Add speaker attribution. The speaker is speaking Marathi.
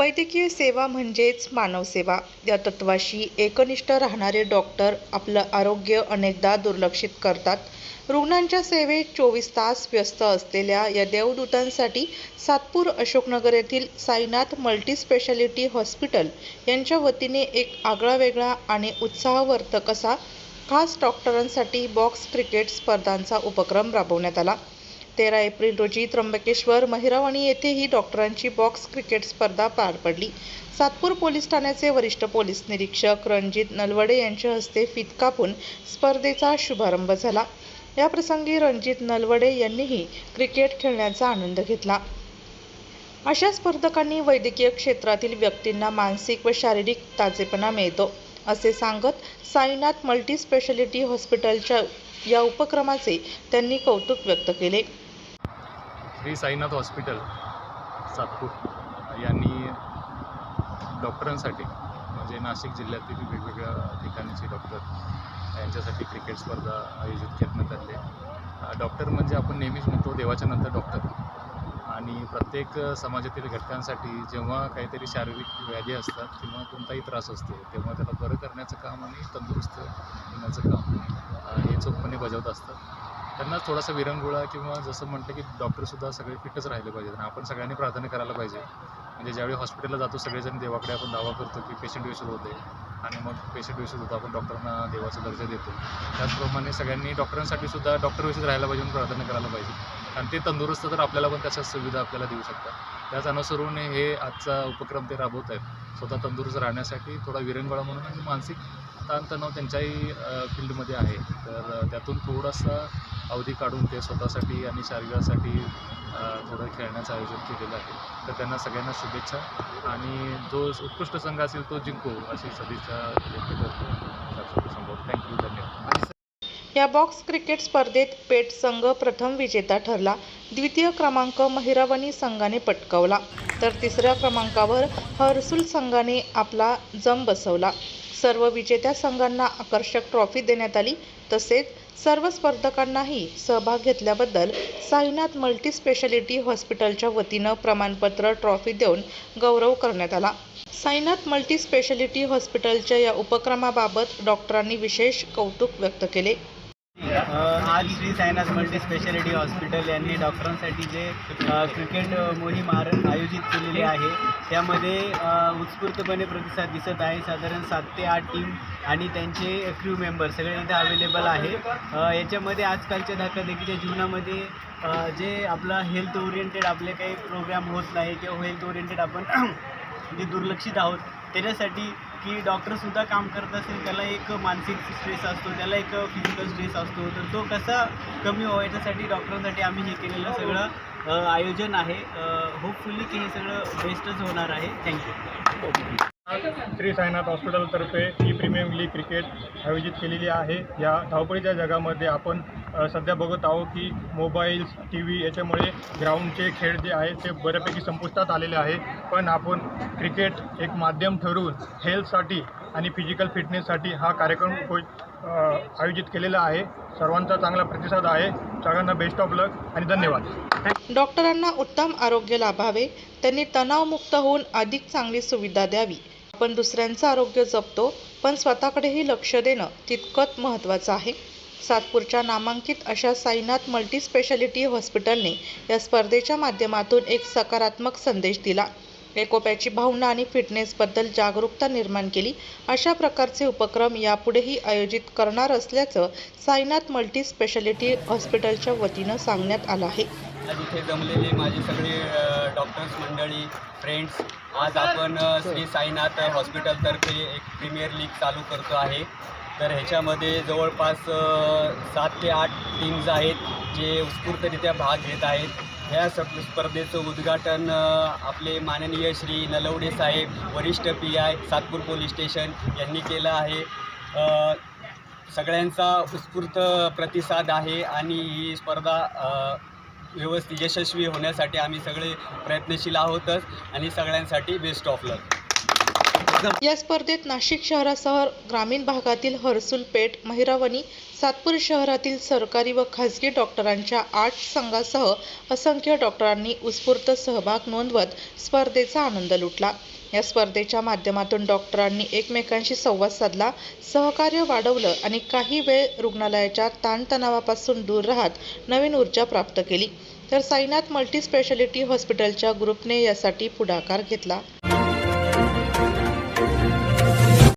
Speaker 1: वैद्यकीय सेवा म्हणजेच मानवसेवा या तत्वाशी एकनिष्ठ राहणारे डॉक्टर आपलं आरोग्य अनेकदा दुर्लक्षित करतात. रुग्णांच्या सेवेत चोवीस तास व्यस्त असलेल्या या देवदूतांसाठी सातपूर अशोकनगर येथील साईनाथ मल्टीस्पेशालिटी हॉस्पिटल यांच्या वतीने एक आगळावेगळा आणि उत्साहवर्धक असा खास डॉक्टरांसाठी बॉक्स क्रिकेट स्पर्धांचा उपक्रम राबवण्यात आला. तेरा एप्रिल रोजी त्र्यंबकेश्वर महिरावाणी येथेही डॉक्टरांची बॉक्स क्रिकेट स्पर्धा पार पडली. सातपूर पोलीस ठाण्याचे वरिष्ठ पोलीस निरीक्षक रणजित नलवडे यांच्या हस्ते फित कापून स्पर्धेचा शुभारंभ झाला. याप्रसंगी रणजित नलवडे यांनीही क्रिकेट खेळण्याचा आनंद घेतला. अशा स्पर्धकांनी वैद्यकीय क्षेत्रातील व्यक्तींना मानसिक व शारीरिक ताजेपणा मिळतो असे सांगत साईनाथ मल्टीस्पेशालिटी हॉस्पिटलच्या या उपक्रमाचे त्यांनी कौतुक व्यक्त केले.
Speaker 2: श्री साईनाथ हॉस्पिटल सातपूर. यांनी डॉक्टरांसाठी म्हणजे नाशिक जिल्ह्यातील वेगवेगळ्या ठिकाणीचे डॉक्टर यांच्यासाठी क्रिकेट स्पर्धा आयोजित करण्यात आले. डॉक्टर म्हणजे आपण नेहमीच म्हणतो देवाच्या नंतर डॉक्टर. आणि प्रत्येक समाजातील घटकांसाठी जेव्हा काहीतरी शारीरिक व्याधी असतात किंवा कोणताही त्रास असतो तेव्हा त्याला बरं करण्याचं काम आणि तंदुरुस्त होण्याचं काम हे चोखपणे बजावत असतात. त्यांना थोडासा विरंगुळा किंवा जसं म्हटलं की डॉक्टरसुद्धा सगळे फिटच राहिले पाहिजेत आणि आपण सगळ्यांनी प्राधान्य करायला पाहिजे. म्हणजे ज्यावेळी हॉस्पिटलला जातो सगळेजण देवाकडे आपण दावा करतो की पेशंट व्यवस्थित होते आणि मग पेशंट व्यवस्थित होतो आपण डॉक्टरांना देवाचा दर्जा देतो. त्याचप्रमाणे सगळ्यांनी डॉक्टरांसाठी सुद्धा डॉक्टर व्यवस्थित राहायला पाहिजे म्हणून प्राधान्य करायला पाहिजे. कारण ते तंदुरुस्त तर आपल्याला पण त्याच्या सुविधा आपल्याला देऊ शकतात. त्याच अनुसरून हे आजचा उपक्रम ते राबवत आहेत. स्वतः तंदुरुस्त राहण्यासाठी थोडा विरंगुळा म्हणून आणि मानसिक ताणतणाव त्यांच्याही फील्डमध्ये आहे. तर त्यातून थोडासा अवधी काढून ते स्वतःसाठी आणि शरीरासाठी थोडं खेळण्याचं आयोजन केलेलं आहे. तर त्यांना सगळ्यांना शुभेच्छा आणि जो उत्कृष्ट संघ असेल तो जिंको अशी सदिच्छा व्यक्त करतो. थँक्यू धन्यवाद.
Speaker 1: या बॉक्स क्रिकेट स्पर्धेत पेट संघ प्रथम विजेता ठरला. द्वितीय क्रमांक महिरावणी संघाने पटकावला. तर तिसऱ्या क्रमांकावर हर्सुल संघाने आपला जम बसवला. सर्व विजेत्या संघांना आकर्षक ट्रॉफी देण्यात आली. तसेच सर्व स्पर्धकांनाही सहभाग घेतल्याबद्दल साईनाथ मल्टीस्पेशालिटी हॉस्पिटलच्या वतीनं प्रमाणपत्र ट्रॉफी देऊन गौरव करण्यात आला. साईनाथ मल्टीस्पेशालिटी हॉस्पिटलच्या या उपक्रमाबाबत डॉक्टरांनी विशेष कौतुक व्यक्त केले.
Speaker 3: आज Shri Sainath multi speciality hospital यांनी डॉक्टरांसाठी जे क्रिकेट मोहीम आर आयोजित केलेली आहे. त्यामध्ये उत्स्फूर्तपणे प्रतिसाद दिसत आहे. साधारण सात ते आठ टीम आणि त्यांचे क्रू मेंबर सगळे इथे अवेलेबल आहे. याच्यामध्ये आजकालच्या धकाधकीच्या जीवनामध्ये जे आपला हेल्थ ओरिएंटेड आपले काही प्रोग्राम होत नाही किंवा हेल्थ ओरिएंटेड आपण जे दुर्लक्षित आहोत त्याच्यासाठी की डॉक्टरसुद्धा काम करत असेल त्याला एक मानसिक स्ट्रेस असतो त्याला एक फिजिकल स्ट्रेस असतो. तर तो कसा कमी व्हावा याच्यासाठी डॉक्टरांसाठी आम्ही हे केलेलं सगळं आयोजन आहे. होपफुली की हे सगळं बेस्टच होणार आहे. थँक्यू
Speaker 4: श्री साईनाथ हॉस्पिटलतर्फे ही प्रीमियम लीग क्रिकेट आयोजित केलेली आहे. या धावपळीच्या जगामध्ये आपण सध्या बघत आहोत की मोबाईल्स टी व्ही याच्यामुळे ग्राउंडचे खेळ जे आहेत ते बऱ्यापैकी संपुष्टात आलेले आहे. पण आपण क्रिकेट एक माध्यम ठरवून हेल्थसाठी आणि फिजिकल फिटनेससाठी हा कार्यक्रम होय- आयोजित केलेला आहे. सर्वांचा चांगला प्रतिसाद आहे. सगळ्यांना बेस्ट ऑफ लक आणि धन्यवाद.
Speaker 1: डॉक्टरांना उत्तम आरोग्य लाभावे. त्यांनी तणावमुक्त होऊन अधिक चांगली सुविधा द्यावी. आपण दुसऱ्यांचं आरोग्य जपतो पण स्वतःकडेही लक्ष देणं तितकंच महत्त्वाचं आहे. सातपूरच्या नामांकित अशा साईनाथ मल्टीस्पेशालिटी हॉस्पिटलने या स्पर्धेच्या माध्यमातून एक सकारात्मक संदेश दिला. एकोप्याची भावना आणि फिटनेसबद्दल जागरूकता निर्माण केली. अशा प्रकारचे उपक्रम यापुढेही आयोजित करणार असल्याचं साईनाथ मल्टीस्पेशालिटी हॉस्पिटलच्या वतीनं सांगण्यात आलं आहे.
Speaker 5: जमलेले माझे सगळे डॉक्टर्स मंडळी फ्रेंड्स आज आपण श्री साईनाथ हॉस्पिटलतर्फे एक प्रीमियर लीग चालू करतो आहे. तर ह्याच्यामध्ये जवळपास सात ते आठ टीम्स आहेत जे उत्स्फूर्तरित्या भाग घेत आहेत. ह्या सप स्पर्धेचं उद्घाटन आपले माननीय श्री नलवडे साहेब वरिष्ठ P I Satpur police station यांनी केलं आहे. सगळ्यांचा उत्स्फूर्त प्रतिसाद आहे आणि ही स्पर्धा व्यवस्थित यशस्वी होण्यासाठी आम्ही सगळे प्रयत्नशील आहोतच आणि सगळ्यांसाठी बेस्ट ऑफ लक
Speaker 1: या स्पर्धेत नाशिक शहरासह ग्रामीण भागातील हर्सुल पेठ महिरावणी सातपूर शहरातील सरकारी व खाजगी डॉक्टरांच्या आठ संघासह असंख्य डॉक्टरांनी उत्स्फूर्त सहभाग नोंदवत स्पर्धेचा आनंद लुटला. या स्पर्धेच्या माध्यमातून डॉक्टरांनी एकमेकांशी संवाद साधला. सहकार्य वाढवलं आणि काही वेळ रुग्णालयाच्या ताणतणावापासून दूर राहत नवीन ऊर्जा प्राप्त केली. तर साईनाथ मल्टी स्पेशालिटी हॉस्पिटलच्या ग्रुपने यासाठी पुढाकार घेतला.